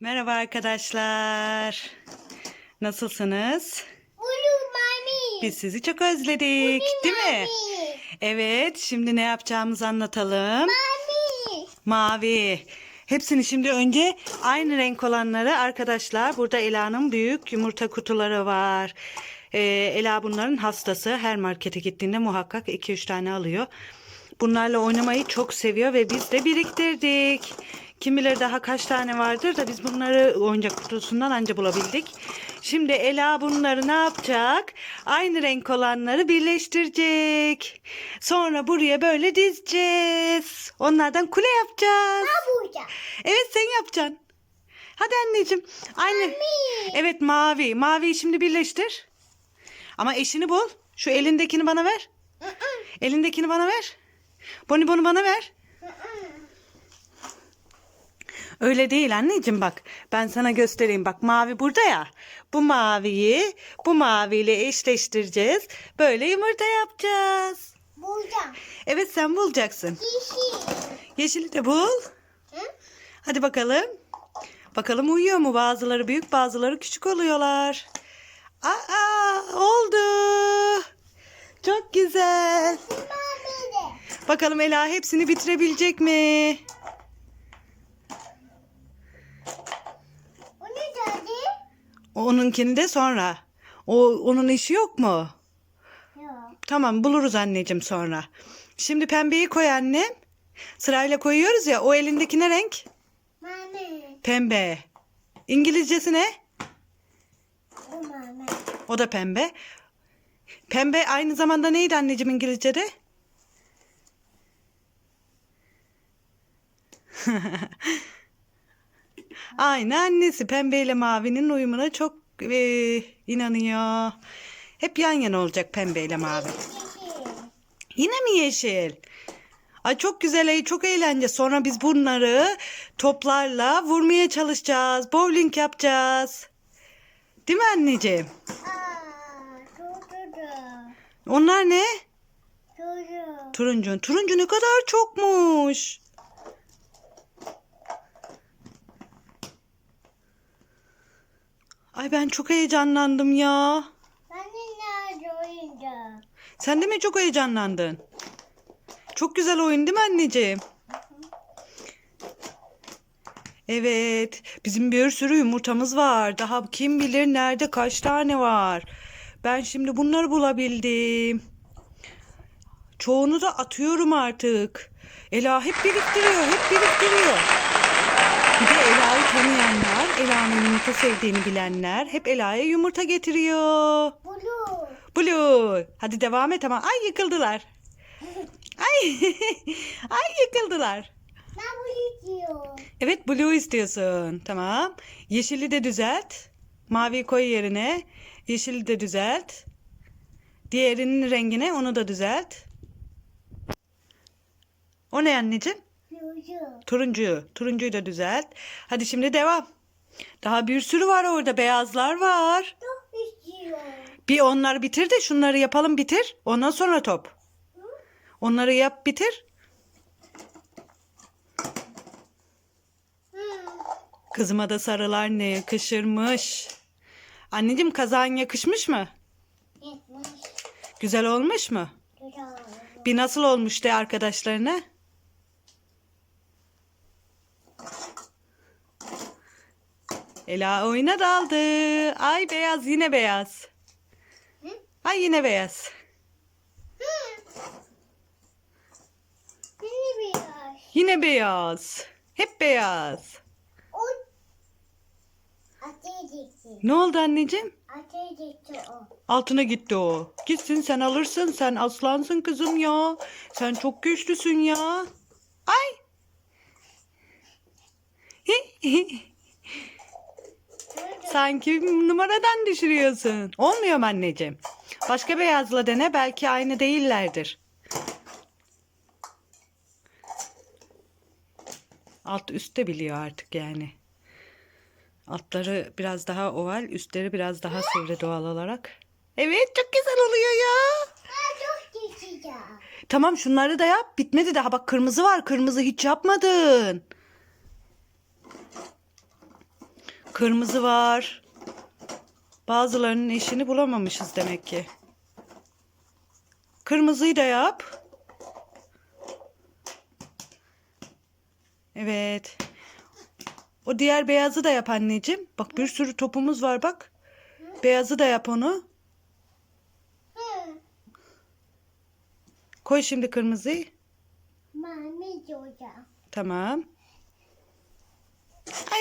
Merhaba arkadaşlar. Nasılsınız? Blue mami. Biz sizi çok özledik, değil mi? Mami. Evet, şimdi ne yapacağımızı anlatalım. Mami. Mavi. Hepsini şimdi önce aynı renk olanları arkadaşlar. Burada Ela'nın büyük yumurta kutuları var. Ee, Ela bunların hastası. Her markete gittiğinde muhakkak 2-3 tane alıyor. Bunlarla oynamayı çok seviyor ve biz de biriktirdik. Kim bilir daha kaç tane vardır da biz bunları oyuncak kutusundan anca bulabildik. Şimdi Ela bunları ne yapacak? Aynı renk olanları birleştirecek. Sonra buraya böyle dizeceğiz. Onlardan kule yapacağız. Burada. Evet sen yapacaksın. Hadi anneciğim. Aynı. Evet mavi. Maviyi şimdi birleştir. Ama eşini bul. Şu elindekini bana ver. Elindekini bana ver. Boni bunu bana ver. Öyle değil anneciğim bak. Ben sana göstereyim. Bak mavi burada ya. Bu maviyi bu maviyle eşleştireceğiz. Böyle yumurta yapacağız. Burada. Evet sen bulacaksın. Yeşil. Yeşili de bul. Hı? Hadi bakalım. Bakalım uyuyor mu? Bazıları büyük bazıları küçük oluyorlar. Aa oldu. Çok güzel. Bakalım Ela hepsini bitirebilecek mi? O ne dedi? Onunkini de sonra. O onun işi yok mu? Yok. Tamam buluruz anneciğim sonra. Şimdi pembeyi koy annem. Sırayla koyuyoruz ya. O elindeki ne renk? Mami. Pembe. İngilizcesi ne? Bu mami. O da pembe. Pembe aynı zamanda neydi anneciğim İngilizce'de? aynı annesi pembe ile mavinin uyumuna çok e, inanıyor. Hep yan yana olacak pembe ile mavi. Yine mi yeşil? Ay çok güzel, çok eğlence. Sonra biz bunları toplarla vurmaya çalışacağız. Bowling yapacağız. Değil mi anneciğim? Onlar ne? Turuncu. Turuncu. Turuncu ne kadar çokmuş. Ay ben çok heyecanlandım ya. Ben de nerede oyuncak? Sen de mi çok heyecanlandın? Çok güzel oyun değil mi anneciğim? Evet. Bizim bir sürü yumurtamız var. Daha kim bilir nerede kaç tane var. Ben şimdi bunları bulabildim. Çoğunu da atıyorum artık. Ela hep biriktiriyor, hep biriktiriyor. Bir de Ela'yı tanıyanlar, Ela'nın yumurta sevdiğini bilenler hep Ela'ya yumurta getiriyor. Blue. Blue. Hadi devam et ama. Ay yıkıldılar. Ay. Ay yıkıldılar. Ben blue diyorum. Evet blue istiyorsun. Tamam. Yeşili de düzelt. Mavi koy yerine. Yeşili de düzelt. Diğerinin rengine onu da düzelt. O ne anneciğim? Turuncu. Turuncu. Turuncuyu da düzelt. Hadi şimdi devam. Daha bir sürü var orada. Beyazlar var. Çok istiyorum. Bir onları bitir de şunları yapalım bitir. Ondan sonra top. Onları yap bitir. Hı. Kızıma da sarılar ne yakışırmış. Anneciğim kazağın yakışmış mı? Yetmiş. Güzel olmuş mu? Güzel. Bir nasıl olmuş de arkadaşlarına. Ela oyuna daldı. Ay beyaz yine beyaz. Hı? Ay yine beyaz. Hı. Beni biraz. Yine beyaz. Hep beyaz. O. Ne oldu anneciğim? Ateşlikti o. Altına gitti o. Gitsin sen alırsın. Sen aslansın kızım ya. Sen çok güçlüsün ya. Ay. Sanki numaradan düşürüyorsun. Olmuyor mu anneciğim? Başka beyazla dene belki aynı değillerdir. Alt üst de biliyor artık yani. Altları biraz daha oval, üstleri biraz daha sivri doğal olarak. Evet çok güzel oluyor ya. Tamam şunları da yap. Bitmedi daha bak kırmızı var. Kırmızı hiç yapmadın. Kırmızı var. Bazılarının eşini bulamamışız demek ki. Kırmızıyı da yap. Evet. O diğer beyazı da yap anneciğim. Bak bir sürü topumuz var bak. Beyazı da yap onu. Koy şimdi kırmızıyı. Mami. Tamam.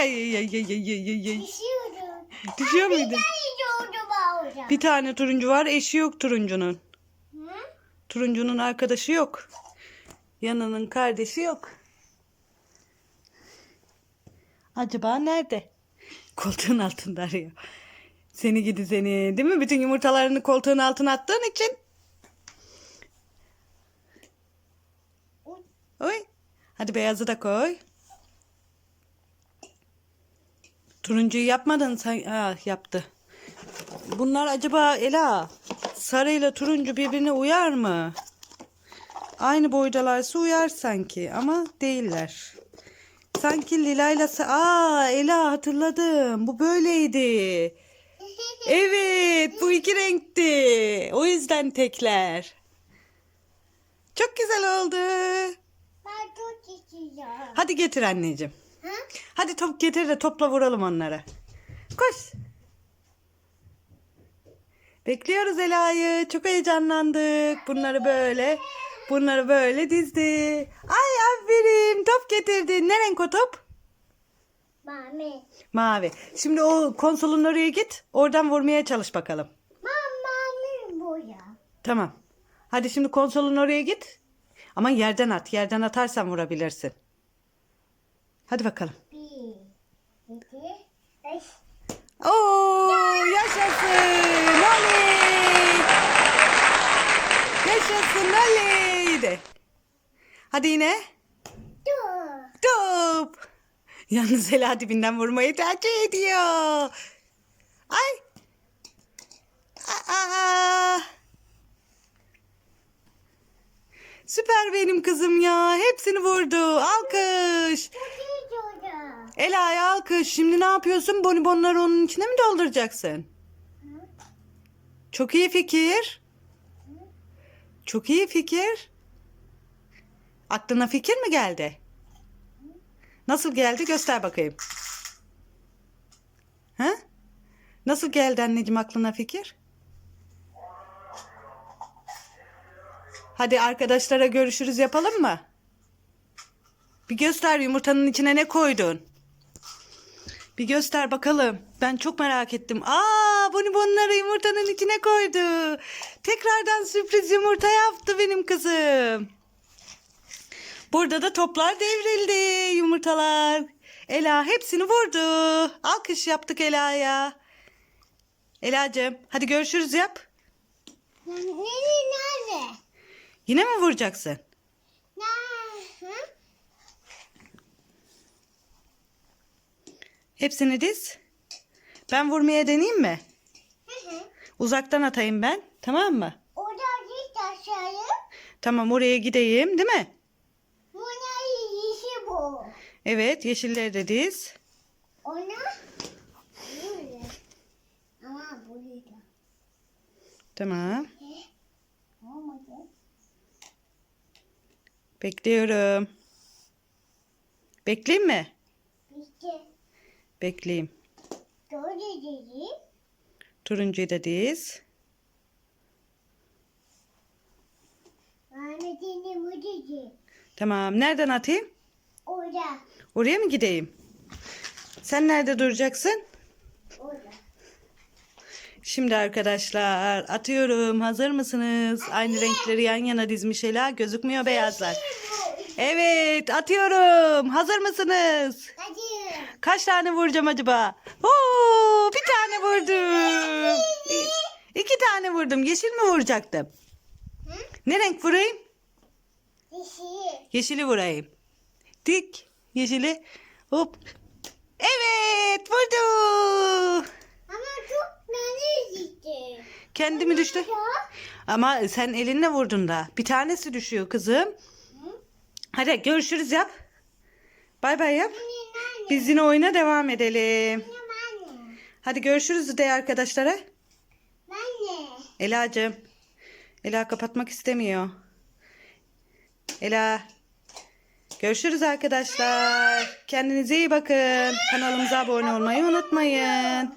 Ay ay ay ay ay ay ay. Düşüyorum. Düşüyor muydu? Ay çocuğa orada. Bir tane turuncu var. Eşi yok turuncunun. Hı? Turuncunun arkadaşı yok. Yanının kardeşi yok. Acaba nerede? Koltuğun altında arıyor. Seni gidi seni. Değil mi? Bütün yumurtalarını koltuğun altına attığın için. Oy. Hadi beyazı da koy. Turuncuyu yapmadın sen. Ha, yaptı. Bunlar acaba Ela sarıyla turuncu birbirine uyar mı? Aynı boydalarsa uyar sanki ama değiller. Sanki lilayla sa- Aa Ela hatırladım. Bu böyleydi. Evet bu iki renkti. O yüzden tekler. Çok güzel oldu. Ben çok istiyorum. Hadi getir anneciğim. Hadi top getir de topla vuralım onlara. Koş. Bekliyoruz Ela'yı. Çok heyecanlandık. Bunları böyle, bunları böyle dizdi. Ay aferin. Top getirdi. Ne renk o top? Mami. Mavi. Şimdi o konsolun oraya git. Oradan vurmaya çalış bakalım. Mami boya. Tamam. Hadi şimdi konsolun oraya git. Ama yerden at. Yerden atarsan vurabilirsin. Hadi bakalım. Beş. Oo yaşasın. Oley. Yaşasın oley de. Hadi yine. Dur. Top. Yalnız Ela dibinden vurmayı tercih ediyor. Ay. Aa. Süper benim kızım ya. Hepsini vurdu. Alkış. Çocuğa. Ela'ya alkış. Şimdi ne yapıyorsun? Bonibonları onun içine mi dolduracaksın? Çok iyi fikir. Çok iyi fikir. Aklına fikir mi geldi? Nasıl geldi? Göster bakayım. Ha? Nasıl geldi anneciğim aklına fikir? Hadi arkadaşlara görüşürüz yapalım mı? Bir göster yumurtanın içine ne koydun? Bir göster bakalım. Ben çok merak ettim. Aa, bonibonları yumurtanın içine koydu. Tekrardan sürpriz yumurta yaptı benim kızım. Burada da toplar devrildi yumurtalar. Ela hepsini vurdu. Alkış yaptık Ela'ya. Ela'cığım hadi görüşürüz yap. Nerede? Nerede? Yine mi vuracaksın? Nerede? Hı? Hepsini diz. Ben vurmaya deneyeyim mi? Hı hı. Uzaktan atayım ben. Tamam mı? Orada git aşağıya. Tamam oraya gideyim değil mi? Bu ne işi bu? Evet yeşilleri de diz. Ona böyle. Ama burada. Tamam. Olmadı. Bekliyorum. Bekleyeyim mi? Bekleyeyim. Turuncuyu da diz. Tamam. Nereden atayım? Orada. Oraya mı gideyim? Sen nerede duracaksın? Orada. Şimdi arkadaşlar atıyorum. Hazır mısınız? Aynı renkleri yan yana dizmiş Ela. Gözükmüyor beyazlar. Evet atıyorum. Hazır mısınız? Hadi. Kaç tane vuracağım acaba? Oo, bir tane vurdum. İki tane vurdum. Yeşil mi vuracaktım? Hı? Ne renk vurayım? Dişi. Yeşili vurayım. Dik. Yeşili. Hop. Evet vurdu. Ama çok nane gitti. Kendimi düştü. Ama sen elinle vurdun da. Bir tanesi düşüyor kızım. Hadi görüşürüz yap. Bay bay yap. Biz yine oyuna devam edelim. Hadi görüşürüz de arkadaşlara. Ela'cığım. Ela kapatmak istemiyor. Ela. Görüşürüz arkadaşlar. Kendinize iyi bakın. Kanalımıza abone olmayı unutmayın.